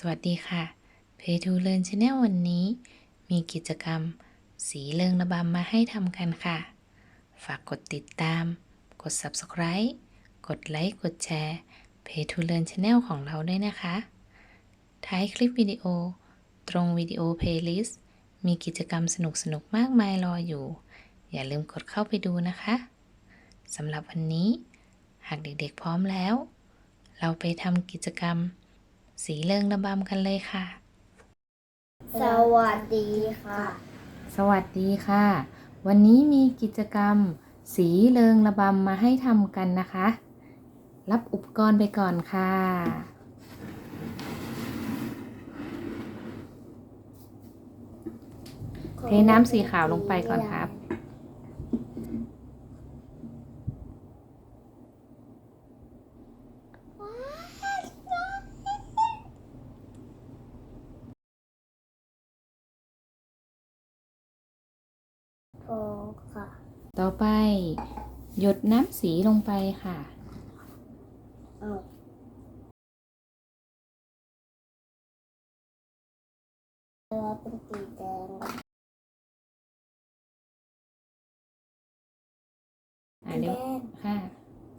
สวัสดีค่ะ Pay to Learn Channel วันนี้ มีกิจกรรม สีเริงระบำมาให้ทำกันค่ะ ฝากกดติดตาม กด Subscribe กดไลค์ กดแชร์ Pay to Learn Channel ของเราด้วยนะคะ ท้ายคลิปวิดีโอ ตรงวิดีโอ Playlist มีกิจกรรมสนุกๆมากมายรออยู่ อย่าลืมกดเข้าไปดูนะคะสำหรับวันนี้ หากเด็กๆพร้อมแล้ว เราไปทำกิจกรรม สีเริงระบำกันเลยค่ะ สวัสดีค่ะ สวัสดีค่ะ วันนี้มีกิจกรรม สีเริงระบำมาให้ทำกันนะคะ รับอุปกรณ์ไปก่อนค่ะเทน้ำสีขาวลงไปก่อนครับ โอค่ะ ต่อไป หยดน้ำสีลงไปค่ะเอาแล้วเป็นสีแดงอะเดี๋ยวแดงค่ะ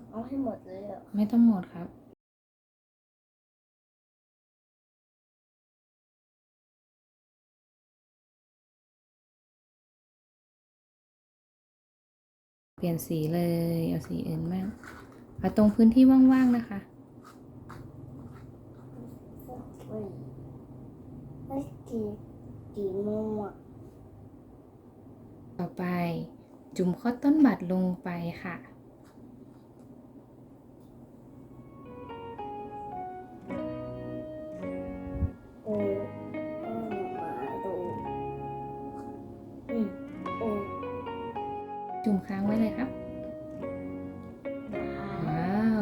เอาให้หมดเลยเหรอ ไม่ต้องหมดครับ เปลี่ยนสีเลย เอาสีอื่นบ้างเอาตรงพื้นที่ว่างๆนะคะเฮ้ยไม่สีสีม่วงต่อไปจุ่มคอตตอนบัดลงไปค่ะ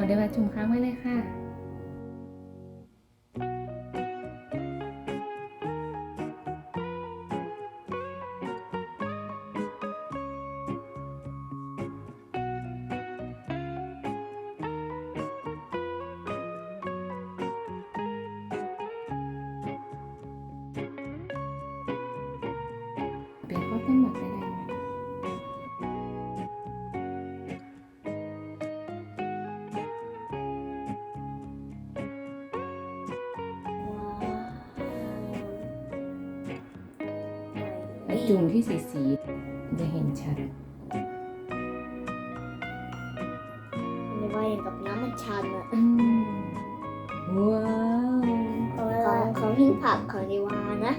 เดี๋ยวมาจุ่มค้างไว้เลยค่ะ เปลี่ยนข้อต้นแบบไปได้ไหมแล้ว จุ่มที่สีสีๆจะเห็นชัดไม่ว่าอย่างกับน้ำมันชันอะอืมว้าว ของของหิ้งผักของดีวานะ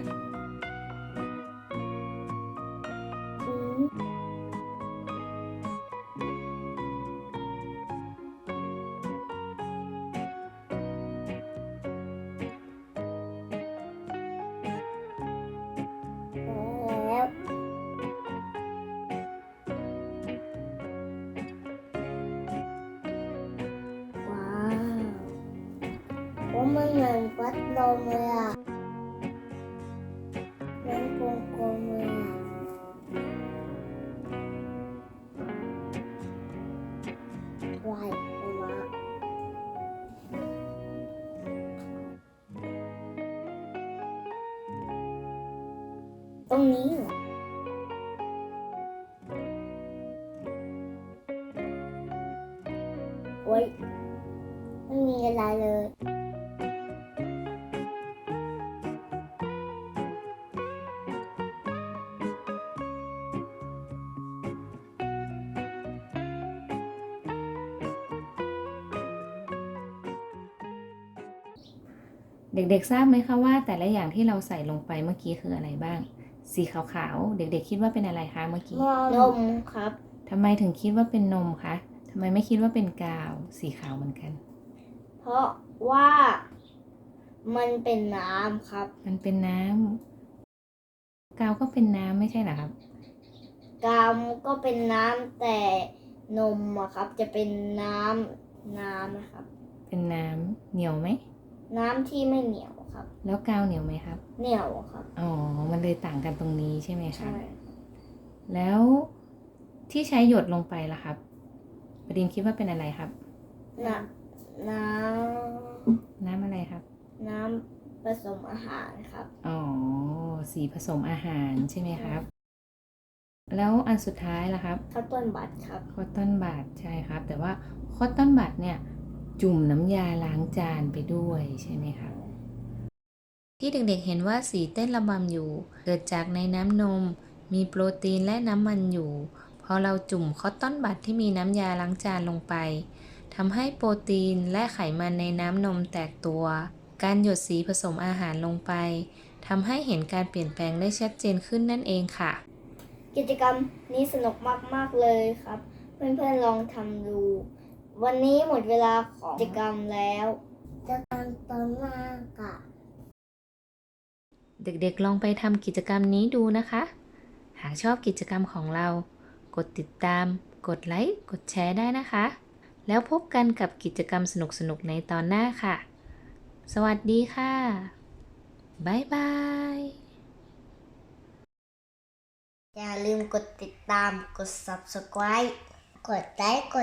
โอ้มันเหมือนวัดลมเลยอะเป็นกลมๆเลยอะวายออกมาตรงนี้เหรอโอ้ยไม่มีอะไรเลย เด็กๆ ทราบไหมคะว่าแต่ละอย่างที่เราใส่ลงไปเมื่อกี้คืออะไรบ้าง สีขาวๆ เด็กๆ คิดว่าเป็นอะไรคะเมื่อกี้ นมครับทำไมถึงคิดว่าเป็นนมคะทำไมไม่คิดว่าเป็นกาว สีขาวเหมือนกัน เพราะว่ามันเป็นน้ำครับ มันเป็นน้ำกาวก็เป็นน้ำไม่ใช่เหรอครับ กามก็เป็นน้ำแต่นมอะครับ จะเป็นน้ำน้ำนะครับ เป็นน้ำเหนียวไหม น้ำที่ไม่เหนียวครับ แล้วกาวเหนียวไหมครับ เหนียวครับ อ๋อ มันเลยต่างกันตรงนี้ใช่ไหมคะใช่ แล้วที่ใช้หยดลงไปล่ะครับ ประดินคิดว่าเป็นอะไรครับ น้ำน้น้ำอะไรครับำน้ำไปสมอาหารครับ อ๋อ สีผสมอาหารใช่ไหมครับ แล้วอันสุดท้ายล่ะครับ ข้าวต้นบัตรครับคอตตอนบัดใช่ครับ แต่ว่าคอตตอนบัดเนี่ย จุ่มน้ำยาล้างจานไปด้วยใช่ไหมครับที่เด็กๆเห็นว่าสีเต้นระบำอยู่ เกิดจากในน้ำนม มีโปรตีนและน้ำมันอยู่ พอเราจุ่มคอตตอนบัดที่มีน้ำยาล้างจานลงไปทำให้โปรตีนและไขมันในน้ำนมแตกตัว การหยดสีผสมอาหารลงไปทำให้เห็นการเปลี่ยนแปลงได้ชัดเจนขึ้นนั่นเองค่ะ กิจกรรมนี้สนุกมากๆเลยครับ เพื่อนๆลองทำดู วันนี้หมดเวลาของกิจกรรมแล้วจะตอนตอนหน้าค่ะเด็กๆลองไปทำกิจกรรมนี้ดูนะคะ หากชอบกิจกรรมของเรา กดติดตาม กดไลค์ กดแชร์ได้นะคะ แล้วพบกันกับกิจกรรมสนุกๆในตอนหน้าค่ะ สวัสดีค่ะ บ๊ายบาย อย่าลืมกดติดตาม กด subscribe กดไลค์ก